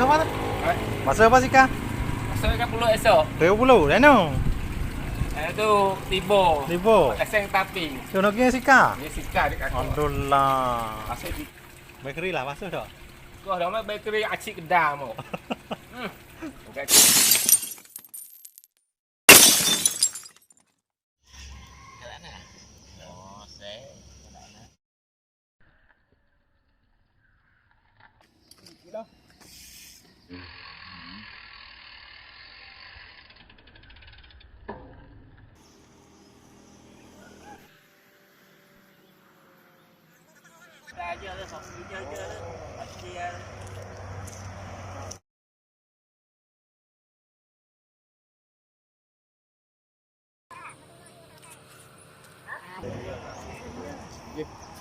masa apa tu? Ha? Masa apa sih kak? Masa kan puluh esok. Tiga puluh, dah no. Eh, Itu tibo. Tibo. Eseng tapi. Siapa nak kira sih kak? Sih kak. Alhamdulillah. Masuk di. Bakery lah, masuk dah. Kau dah mai bakery acik dah mo. Yeah. đi chơi chơi đó đi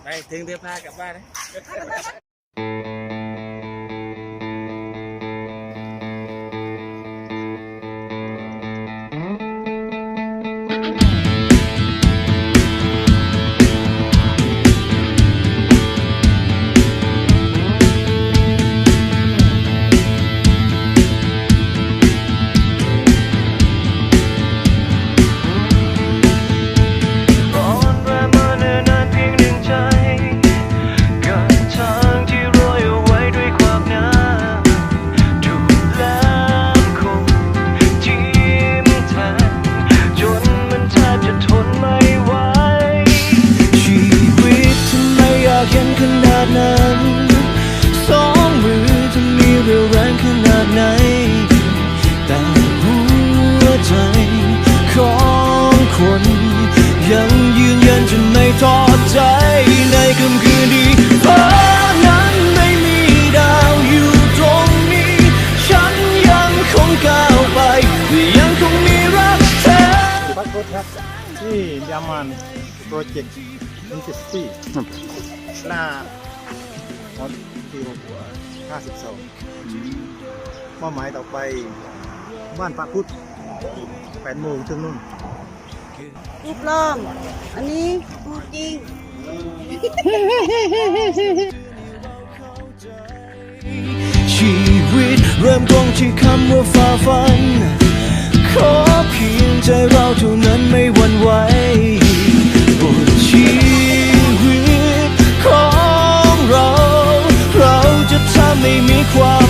đây thiên tiêu pha cặp ba đấy ที่ยามันโปรเจกต์อินเตอร์ซีหน้าฮอตที่52มอบหมายต่อไปบ้านปะพุทธ8โมงถึงนู่นรูปร่างอันนี้รูปจริง ชีวิตเริ่มต้นที่คำว่าฝ่าฟัน ขอเพียงใจเราเท่านั้นไม่หวั่นไหวบนชีวิตของเรา เราจะทำให้มีความ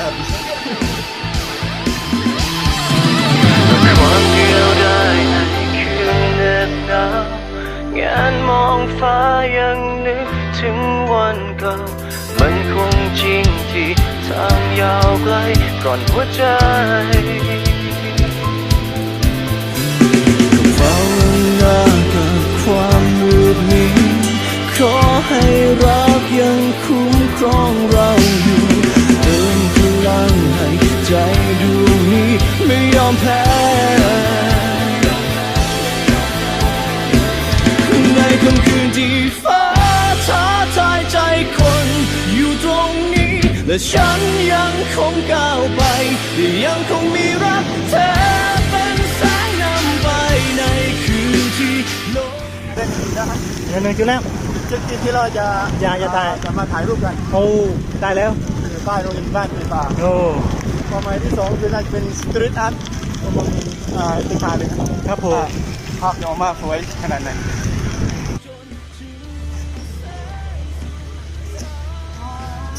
ความเดียวได้ในคืนเหน็บหนาวงานมองฟ้ายังนึกถึงวันเก่า มันคงจริงที่ทางยาวไกลก่อนหัวใจ ฉันยังคงก้าวไป ยังคงมีรักเธอเป็นแสงนำไปในคืนที่โลกเงินหนึ่งจุดแล้วจุดที่เราจะอยากจะถ่ายจะมาถ่ายรูปกันโอ้ได้แล้วคือป้ายโรงเรียนบ้านปีป่าโอ้ความหมายที่สองคือน่าจะเป็นสตรีทอาร์ตประมาณอ่าตึกขาเลยครับครับผมว่าภาพจะออกมาสวยขนาดไหน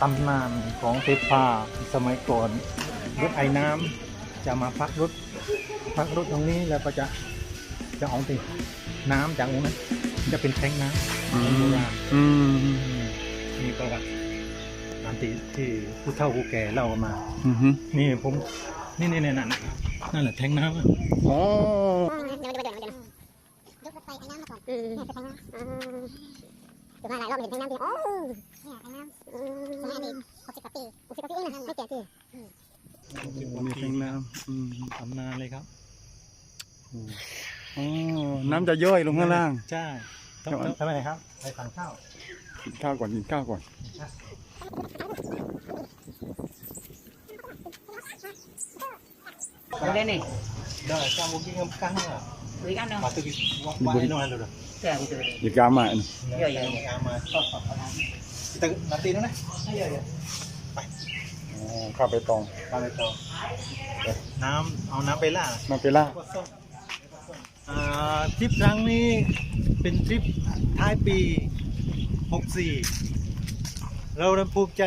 ตำนานของเทพาสมัยก่อนรถไอ้น้ำจะมาพักรถพักรถตรงนี้แล้วก็จะจะเอาติน้ำจากตรงนั้นจะเป็นแทงน้ำของโบราณอืมมีประวัติตามที่ที่ผู้เฒ่าผู้แก่เล่ามาอืมฮึนี่ผมนี่นี่นี่นั่นน่ะนั่นแหละแทงน้ำอะอ๋อยกรถไฟไอ้น้ำมาก่อนเนี่ยคือไอ้น้ำอืม ถือมาหลายรอบเห็นไอ้น้ำจริงโอ้เนี่ยไอ้น้ำอืมสมัยอดีตหกสิบกว่าปีหกสิบกว่าปีเองนะไม่แก่ปีมีแทงน้ำอืมตำนานเลยครับอ๋อน้ำจะย่อยลงข้างล่าง ใช่ต้องต้องทำไมครับ ไปสั่งข้าว กินข้าวก่อนกินข้าวก่อน Đây này, ได้ข้าวมุกิ้งกับกังอะ với ăn đâu? ปาตุกิวางไว้หน่อยเลย Kẻ của tôi. อย่ากล้ามาอัน Iya, iya, iya. kita nanti dulu nah iya iya อ๋อข้าวไปตองไปต่อน้ำเอาน้ำไปล่าน้ำไปล่าอ่าทริปครั้งนี้เป็นทริปท้ายปี 64 เราได้ภูมิใจ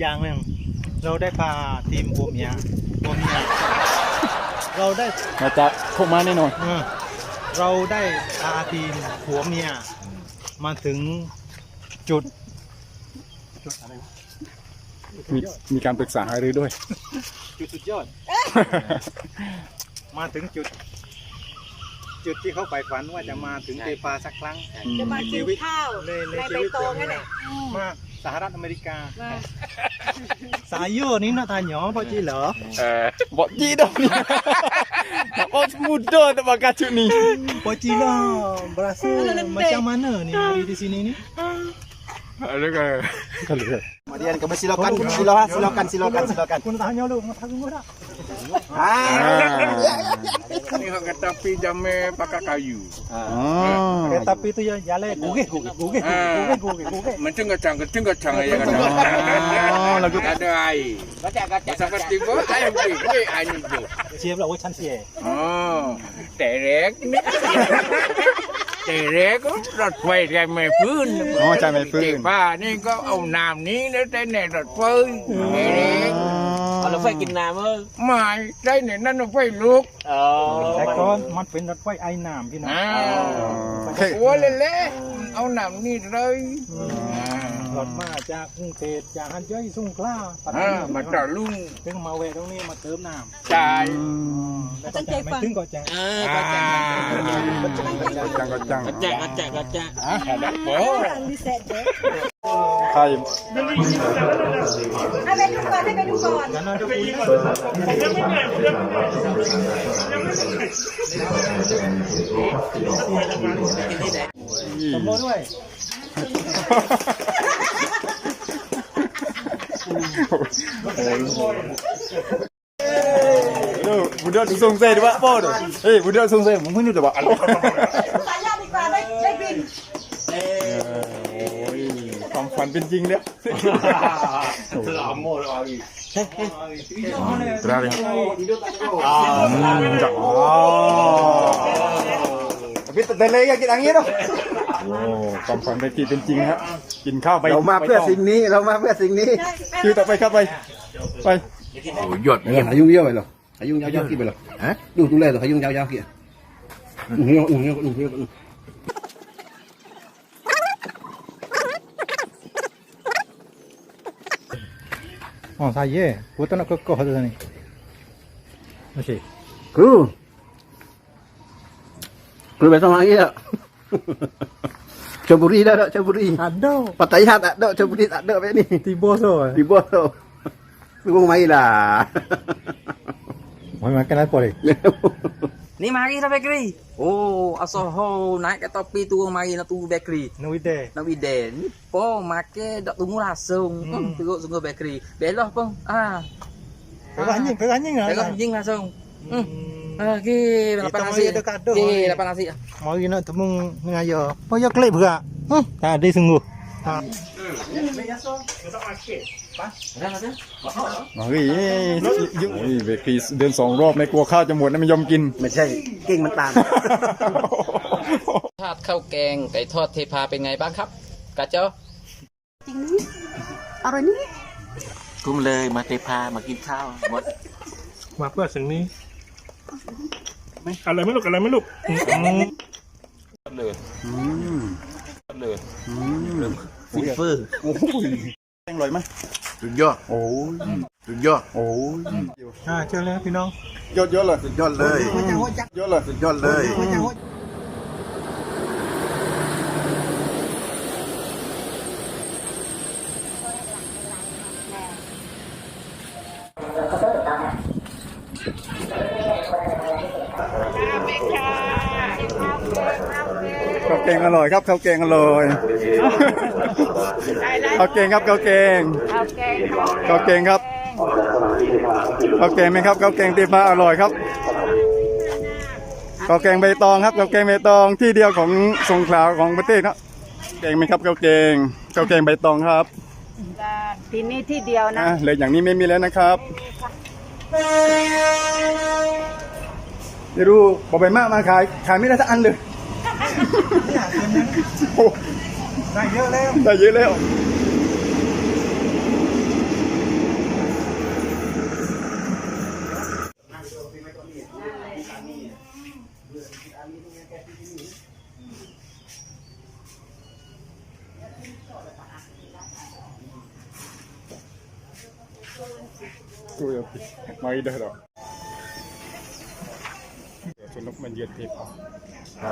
อย่างหนึ่ง เราได้พาทีมผัวเมียผัวเมีย เราได้มาจากพวกมาแน่นอนเออเราได้พาทีมผัวเมียมาถึงจุดจุดอะไรวะมีมีการปรึกษาหารือด้วย จุดสุดยอด มาถึงจุด จุดที่เขาไปฝันว่าจะมาถึงเทปาสักครั้งจะมากินข้าวในในในชีใบวิตตองนั่นแหละ มาสหรัฐอเมริกามาสายโยนี่น่าทานหยอพอจีเหรอบอกจีดอกนี่บอก muda tak pakai cut ni Pok Cina berasa macam mana ni hari di sini ni? ada ke kalau Kemudian kami silakan, silakan, silakan, silakan, silakan. Aku nak tanya lu, mau tanya dah. Ni hak kata pi jame pakai kayu. ah Kereta api tu ya jalan gugih gugih gugih gugih gugih gugih. Macam kacang, kacang kacang aja kata. oh lagu Ada air. Sampai tiba air pergi, pergi air ni tu. Siap lah, woi cantik. Oh, terek ni. Terek ko รถไฟไกไม่พื้นอ๋อใช่ไม่ฟื้ นเจ๊ป้านี่ก็เอาน้ำนี้แล้วได้ในรถไฟเ terek Mà nó phải kinh nam ơi. ไม่ได้ในนั่นรถไฟลุกแต่ก่อนมันเป็นรถไฟไอ้น้ำพี่น้องอ้าวเฮ้ยหัวเละๆเอาน้ำนี่เลยรถมาจากกรุงเทพจากหันย่อยสุงขลาปัตตาอ่านีมาต่อลุงถึงมาแวะตรงนี้มาเติมน้ำจ่ายแล้วก็จะไม่ถึงก็จะ À, kacang, kacang kacang. kacang Kacang, kacang, kacang. ได้โอ้มีเสร็จเด้อ ใครให้ไปดูก่อนให้ไปดูก่อนงั้นเราจะคุยก่อนผมยังไม่เหนื่อยผมยังไม่เหนื่อยยังไม่เหนื่อยสมมติด้วยดูบุญเดือนสงเสัยดีวะพ่อดูเฮ้ยบุญเดือนสงเสัยมึงเพิ่งอยู่แต่ว่ ความฝันเป็นจริงแล้ว Terakhir. Hmm, tak. Oh. Tapi tak tele lagi kita angin tu. Oh, ความฝันเป็นจริงเป็นจริงฮะกินข้าวไปเรามาเพื่อสิ่งนี้เรามาเพื่อสิ่งนี้คิวต่อไปครับไปไปอายุเยอะไปหรออายุยาวๆกี่ไปหรอฮะดูดูแลหรออายุยาวๆกี่อืมอืมอืมอืม Oh saya, aku tak nak kekoh tu ni. Okey. ครูครูไปสมัครกี่อะชลบุรีได้แล้วชลบุรี Ada ปัตตานี tak ada ชลบุรี tak ada apa ni tiba so. di bawah tu lu mai lah Mau makan apa ni? Ni mari lah bakery. Oh, asal ho naik ke topi tu mari nak tunggu bakery. No ide. Nak bide. Ni po make dak tunggu langsung. Hmm. Terus tunggu bakery. Belah pun. Ah. Kau anjing, kau anjing ah. Tengok anjing langsung. Hmm. Hmm. Ah, ki, Kita lapan nasi. Ki, lapan nasi. Mari nak temu dengan ayah. Oh ya kelip berak. Hmm, tak ada sungguh. เฮ้ยยุ่งเฮ้ยเบรกทีเดินสองรอบไม่กลัวข้าวจะหมดนะไม่ยอมกิน ไม่ใช่กิ้งมันตามชาติข้าวแกงไก่ทอดเทพาเป็นไงบ้างครับกาเจ้าจริงนี่อร่อยนี่กุ้มเลยมาเทพามากินข้าวหมดมาเพื่อสิ่งนี้อะไรไม่ลูกอะไรไม่ลูกเลยเลย ฟิตเฟอร์โอ้ยแตงอร่อยไหมสุดยอด โอ้ยสุดยอด โอ้ยอ่าเชิญเลยครับพี่น้อง ยอดยอดเลย สุดยอดเลย ยอดเลย สุดยอดเลย ข้าวแกง อร่อยครับข้าวแกงอร่อยข้าวแกงครับข้าวแกงข้าวแกงครับข้าวแกงไหมครับข้าวแกงตีฟ้าอร่อยครับข้าวแกงใบตองครับข้าวแกงใบตองที่เดียวของสงขลาของประเทศครับแกงไหมครับข้าวแกงข้าวแกงใบตองครับที่นี่ที่เดียวนะอะเลยอย่างนี้ไม่มีแล้วนะครับไม่รู้บอกไปมากมาขายขายไม่ได้สักอันเลยโอ้ ได้เยอะแล้วได้เยอะแล้วกูจะไม่ได้หรอกเดี๋ยวชนกมันเยือนเทปเต็ ม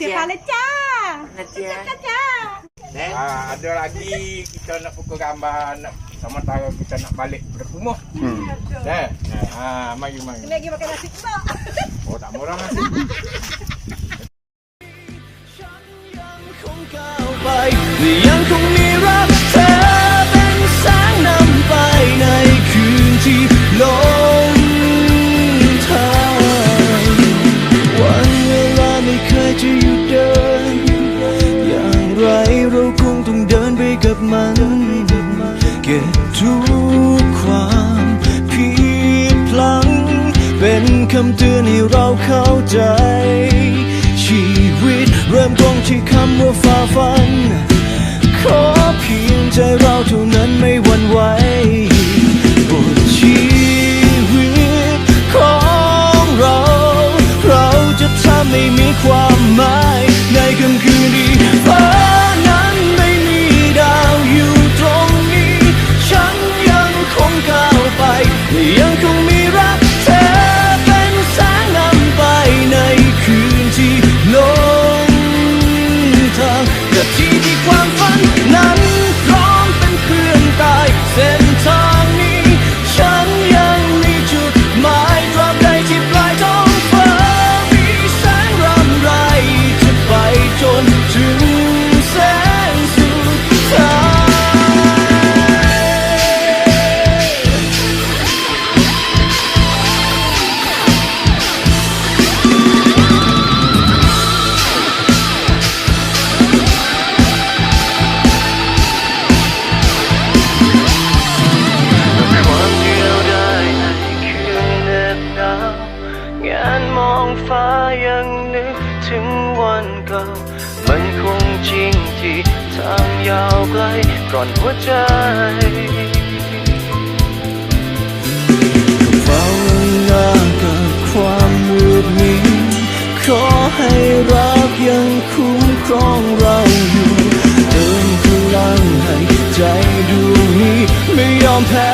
ที่พาเลยจ้านะเจ๊จ้า Ah, ada lagi kita nak pukul gambar nak sama tahu kita nak balik berumah. อืม Dah. Ah, mari mari. lagi makan nasi pula Oh, tak murah nasi. ยัง วั่นไหว อนหัวใจเฝ้าหน้ากับความมืดมิดขอให้รักยังคุ้มครองเราอยู่เติมพลังให้ใจดวงนี้ไม่ยอมแพ้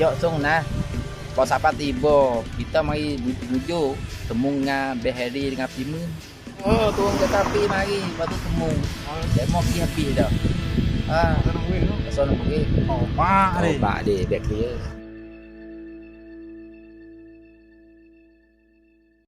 jok sung nah kau sapa tiba kita mari buju temung dengan Beheri dengan Pima oh turun ke kafe mari waktu temu dia mau pergi habis dah. Ah. Kena wei tu. Nak pergi oh pak ni. Oh pak ni back dia.